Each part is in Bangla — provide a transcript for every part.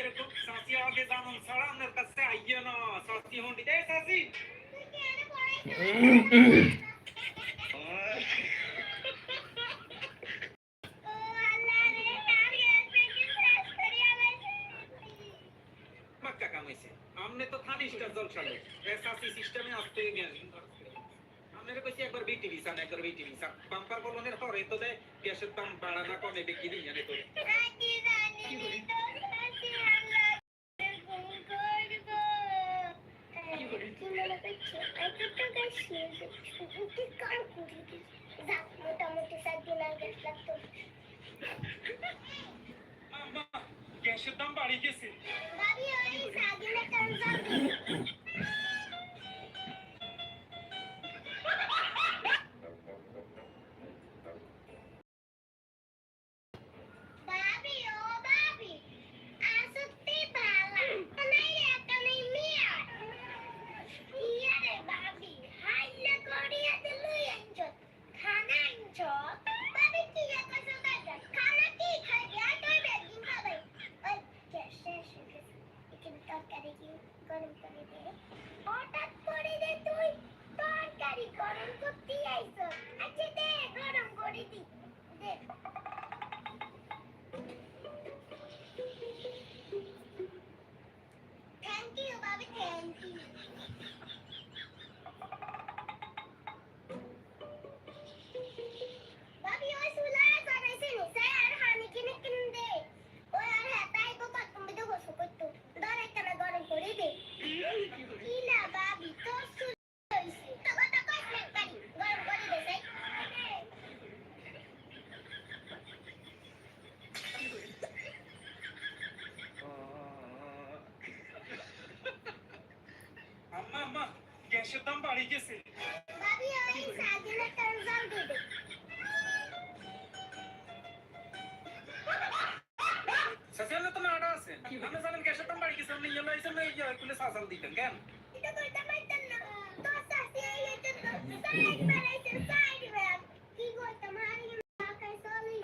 এরকম সাসি আগে জানুন, ছাড়া আপনার কাছে আইয়ে না সাসি হন্ডি। দে সাসি আমনে তো থানিস্টার জলসালে। সাসি সিস্টেমে আসতে আপনারা কইছি একবার বিটি ভিসা একবার বিটি ভিসা বাম্পার বলনের পরে তো দে গ্যাসের দাম বাড়া কমে দিই জানে তো গ্যাসের দাম বাড়ি গেছে গরম করে গ্যাসের দাম বাড়ি গেছে। সাসিয়ালে তো নাড়া আছে? আপনি জানেন গ্যাসের দাম বাড়ি গেছে আপনি ইয়েলো আইছেন না ইয়ে কুলে সাসাল দিতেন কেন? এটা করতে পারতেন না। তো সাসি আইতে সাইড মারাইছে সাইড ম্যাম কি করতাম হারি মাকাই সলি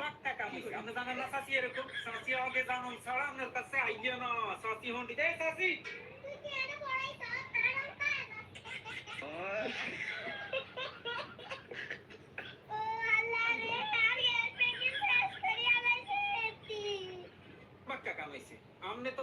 পাক্কা কামাইছে আপনি জানেন না সাসি এরকম? সাসি আগে জানুন ছাড়া আপনার কাছে আইয়ে না। সাসি হন্ডি দে সাসি তুই কি আরে পড়াইছ আরাম পায় ও আল্লাহ রে টার্গেট পেকিং শেষ করি আলাইছে এতি পাক্কা কামাইছে আমনে তো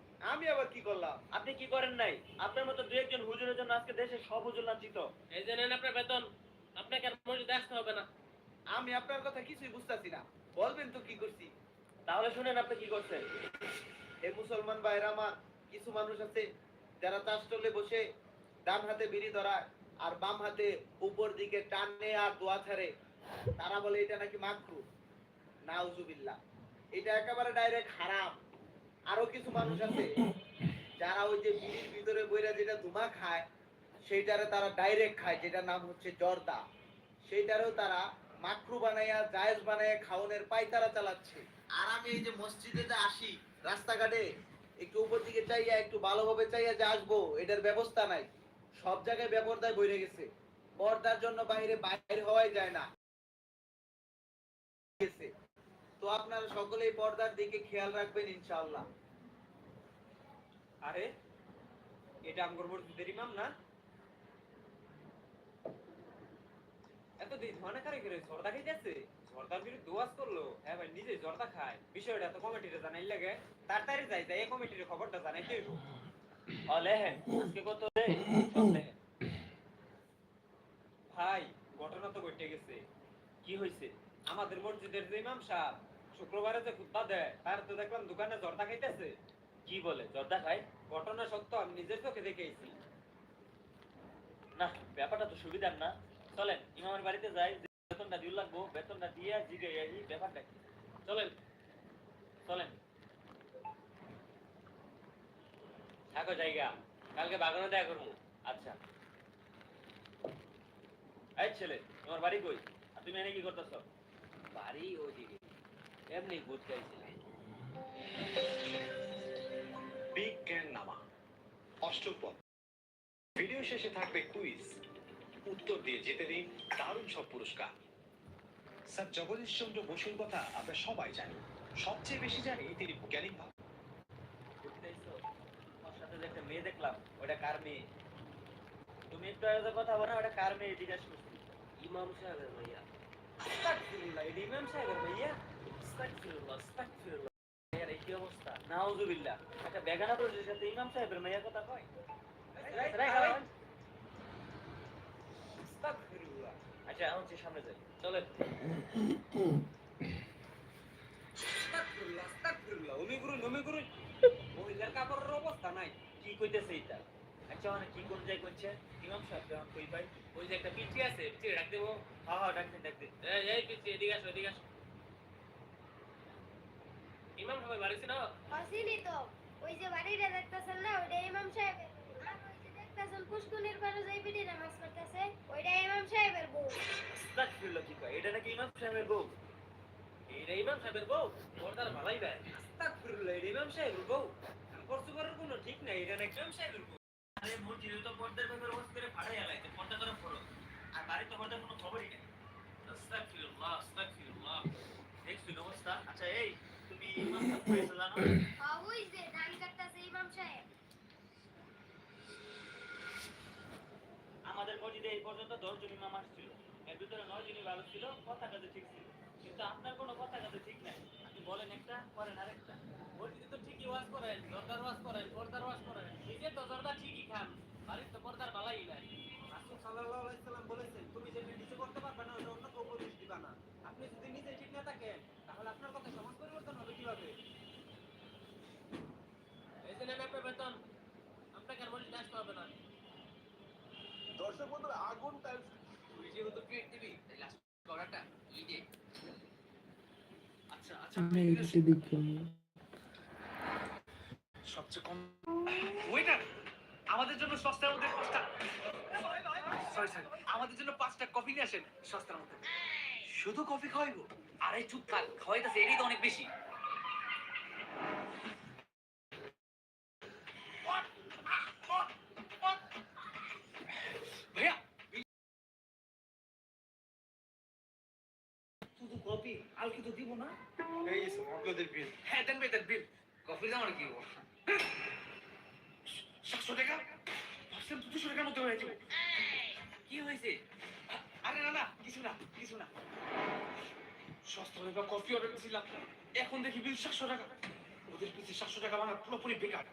আমি আবার কি করলাম? আপনি কি করেন নাই? আপনার মতো দু একজন হুজুরের জন্য আজকে দেশে সব হুজুর লাঞ্ছিত। এই যে নেন আপনার বেতন আপনাকে আর মসজিদে আসতে হবে না। আমি আপনার কথা কিছুই বুঝতাছি না। বলবেন তো কি করছি? তাহলে শুনেন আপনি কি করছেন। এ মুসলমান ভাইরা আমার কিছু মানুষ আছে যারা তাস টলে বসে ডান হাতে বিড়ি ধরায় আর বাম হাতে উপর দিকে টানে আর দোয়া ছাড়ে। তারা বলে এটা নাকি মাকরু? নাউজুবিল্লাহ। এটা একেবারে ডাইরেক্ট হারাম। আরও কিছু মানুষ আছে যারা ওই যে বিড়ির ভিতরে বইরা যেটা ধুমা খায়, সেইটারে তারা ডাইরেক্ট খায়, যেটার নাম হচ্ছে জর্দা। সেইটারেও তারা মাকরু বানাইয়া, জায়েজ বানাইয়া খাওয়ানোর পাইতারা চালাচ্ছে। আর আমি এই যে মসজিদে আসি, রাস্তাঘাটে, একটু উপর দিকে চাইয়া, একটু ভালোভাবে চাইয়া যে আসব, এটার ব্যবস্থা নাই। সব জায়গায় বেপরদায় বইরে গেছে। পর্দার জন্য বাইরে, বাইর হওয়াই যায় না। তো আপনারা সকলেই পর্দার দিকে খেয়াল রাখবেন ইনশাআল্লাহ। আরে এটা আমগর মসজিদের ইমাম না? এত দিন কারে করে? জর্দা খাইতেছে জর্দার বিরুদ্ধে দোয়াজ করল। হ্যাঁ ভাই নিজে জর্দা খায়। বিষয়টা তো কমিটিরে জানাই লাগে। তাড়াতাড়ি যাই যাই এই কমিটির খবরটা জানাই দেব। ও লেহেন আজকে কত রে? ভাই ঘটনা তো ঘটে গেছে। কি হয়েছে আমাদের মসজিদের যে ইমাম সাহেব শুক্রবারে যে খুতবা দেয় তার তো দেখলাম দোকানে জর্দা খাইতেছে। কি বলে? জর্দা খায় ঘটনা সত্য আমি নিজের চোখে দেখেছি না, ব্যাপারটা তো সুবিধার না। চলেন, ইমামের বাড়িতে যাই বেতনটা দিয়ে লাগবো, বেতনটা দিয়ে জিগে এই ব্যাপারটা কি? চলেন চলেন। থাকো জায়গা, কালকে বাগানে দেখা করব। আচ্ছা। এই ছেলে, তোমার বাড়ি কই? আর তুমি এনে কি করতেছ? বাড়ি ওইদিকে। এমনি বুঝ গাইছিলে। বিজ্ঞান নামা। অষ্টম পদ। ভিডিও শেষে থাকবে কুইজ। উত্তর দিয়ে জিতে দিন দারুণ সব পুরস্কার। স্যার জগদীশ চন্দ্র বসুর কথা আমরা সবাই জানি। সবচেয়ে বেশি জানি তিনি বৈজ্ঞানিক ভাবে। মেয়ে দেখলাম ওটা কার মেয়ে? তুমি একটু আগে কথা বলো ওটা কার মেয়ে? জিজ্ঞাসা করছি। ইমাম সাহেবের ভাইয়া। ইমাম সাহেবের আস্তাগফিরুল্লাহ আস্তাগফিরুল্লাহ এর এই কি অবস্থা। নাউজুবিল্লাহ। একটা বেগানা পুরুষের সাথে ইমাম সাহেবের মেয়ের কথা কয়? আচ্ছা এখন সামনে যাই। চলেন। কাপড়ের অবস্থা নাই। কি কইতেছে এটা আচ্ছা মানে কি কোন জায়গায় কইছে? ইমাম সাহেব যখন কই ভাই ওই যে একটা পিচি আছে পিচি ডাক দেবো। হ্যাঁ হ্যাঁ ডাক দিন ডাক দিন। এই এই পিচি এদিকে আসো এদিকে আসো। ইমাম সাহেব বাড়িছে না আসিনি তো। ওই যে বাড়িটা দেখতেছেন না ওইটা ইমাম সাহেবের আর ওই যে দেখতেছেন পুষ্কুনির ওইটা ইমাম সাহেবের বউ। আস্তাগফিরুল্লাহ কি কয়? এটা নাকি ইমাম সাহেবের বউ? এইটা ইমাম সাহেবের বউ? ওর ভালাই ভাই। আস্তাগফিরুল্লাহ এটা ইমাম সাহেবের বউ? করতে করার কোনো ঠিক নাই এটা নাকি ইমাম সাহেবের বউ? আরে মসজিদে তো পর্দার ব্যাপারে ওয়াজ করে ফাড়াই আলাইতে পর্দা করা ফরজ আর বাড়িতে তো পর্দার কোনো খবরই নেই। আস্তাগফিরুল্লাহ আস্তাগফিরুল্লাহ। দেখছ অবস্থা? আচ্ছা এই আমাদের মসজিদে এই পর্যন্ত দশজন ইমাম আসছিল। এর ভিতরে নয় জনই ভালো ছিল, কথা কাজে ঠিক ছিল। কিন্তু আপনার কোনো কথা কাজে ঠিক নাই। আপনি বলেন একটা, করেন আরেকটা। মসজিদে তো ঠিকই ওয়াজ করেন দরদার ওয়াজ করেন, পর্দার ওয়াজ করেন। নিজে তো দরদার ঠিকই খান, বাড়ির তো পর্দার ভালাই নাই। রাসূল সাল্লাল্লাহু আলাইহি সাল্লাম বলেছেন তুমি যেটা নিজে করতে পারবে না ওটা অন্যকে উপদেশ দিবা না আপনি যদি নিজে ঠিক না থাকেন তাহলে আপনার কথা সমাজ পরিবর্তন হবে কীভাবে এই যে নেন আপনার বেতন আপনাকে আর মসজিদে আসতে হবে না দর্শক বন্ধুরা আগুন টাইমস তুই যেহেতু ট্রিট দিবি তাহলে আজকে করাটা ঈদে আচ্ছা আচ্ছা আমি দেখি সবচেয়ে কম ওয়েটার আমাদের জন্য সস্তার মধ্যে পাঁচটা সরি সরি আমাদের জন্য পাঁচটা কফি নিয়ে আসেন সস্তার মধ্যে। শুধু কফি খাওয়াইবো। আরে চুপ থাক খাওয়াইতেছে এরই তো অনেক বেশি ভাইয়া শুধু কপি আর কি তো দিব না। এই আপনাদের বিল হ্যাঁ দেন ভাই বিল কফির দাম আর কি হব? সাতশো টাকা? ভাবছিলাম দুশো টাকার মধ্যে হয়ে যাবে। কি হয়েছে? আরে না না কিছু না কিছু না। সস্তা বা কফি অর্ডার করেছিলাম। এখন দেখি বিল সাতশো টাকা। ওদের পিছিয়ে সাতশো টাকা ভাঙা পুরোপুরি বেকার।